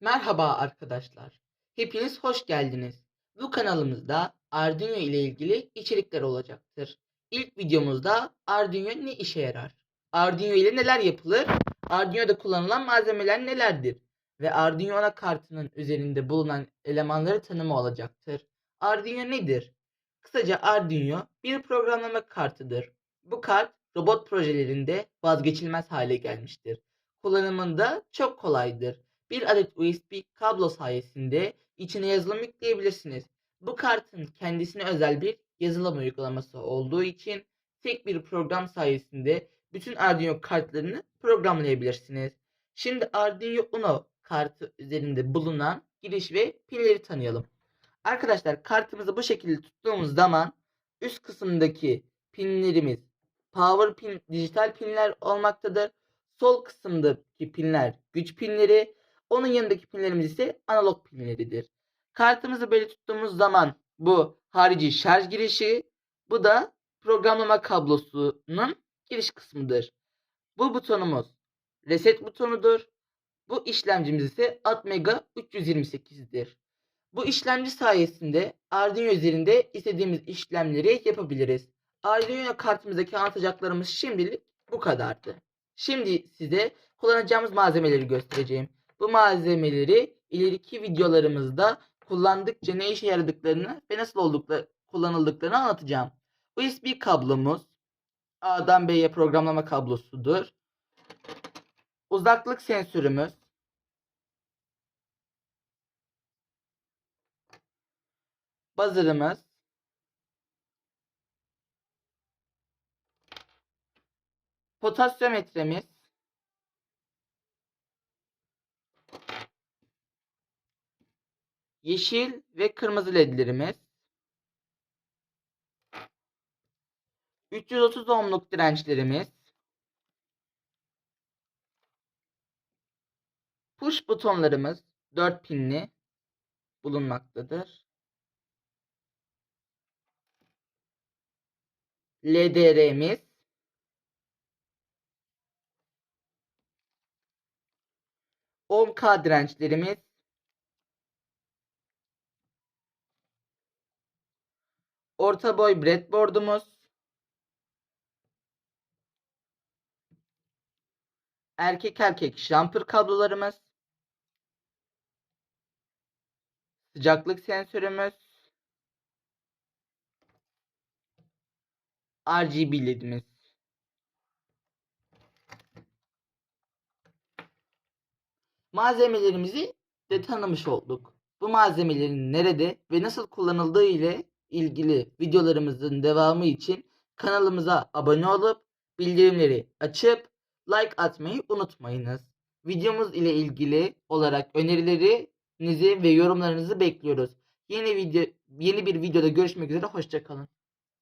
Merhaba arkadaşlar. Hepiniz hoş geldiniz. Bu kanalımızda Arduino ile ilgili içerikler olacaktır. İlk videomuzda Arduino ne işe yarar? Arduino ile neler yapılır? Arduino'da kullanılan malzemeler nelerdir? Ve Arduino anakartının üzerinde bulunan elemanları tanımı olacaktır. Arduino nedir? Kısaca Arduino bir programlama kartıdır. Bu kart robot projelerinde vazgeçilmez hale gelmiştir. Kullanımında çok kolaydır. Bir adet USB kablo sayesinde içine yazılım yükleyebilirsiniz. Bu kartın kendisine özel bir yazılım uygulaması olduğu için tek bir program sayesinde bütün Arduino kartlarını programlayabilirsiniz. Şimdi Arduino Uno kartı üzerinde bulunan giriş ve pilleri tanıyalım. Arkadaşlar kartımızı bu şekilde tuttuğumuz zaman üst kısımdaki pinlerimiz power pin, dijital pinler olmaktadır. Sol kısımdaki pinler güç pinleri, onun yanındaki pinlerimiz ise analog pinleridir. Kartımızı böyle tuttuğumuz zaman bu harici şarj girişi, bu da programlama kablosunun giriş kısmıdır. Bu butonumuz reset butonudur. Bu işlemcimiz ise Atmega 328'dir. Bu işlemci sayesinde Arduino üzerinde istediğimiz işlemleri yapabiliriz. Arduino kartımızdaki anlatacaklarımız şimdilik bu kadardı. Şimdi size kullanacağımız malzemeleri göstereceğim. Bu malzemeleri ileriki videolarımızda kullandıkça ne işe yaradıklarını ve nasıl oldukları, kullanıldıklarını anlatacağım. USB kablomuz A'dan B'ye programlama kablosudur. Uzaklık sensörümüz buzzer'ımız potasyometremiz yeşil ve kırmızı ledlerimiz. 330 ohmluk dirençlerimiz. Push butonlarımız 4 pinli bulunmaktadır. LDR'miz k dirençlerimiz orta boy breadboard'umuz. Erkek erkek jumper kablolarımız. Sıcaklık sensörümüz. RGB ledimiz. Malzemelerimizi de tanımış olduk. Bu malzemelerin nerede ve nasıl kullanıldığı ile ilgili videolarımızın devamı için kanalımıza abone olup bildirimleri açıp like atmayı unutmayınız. Videomuz ile ilgili olarak önerilerinizi ve yorumlarınızı bekliyoruz. Yeni video yeni bir videoda görüşmek üzere hoşçakalın.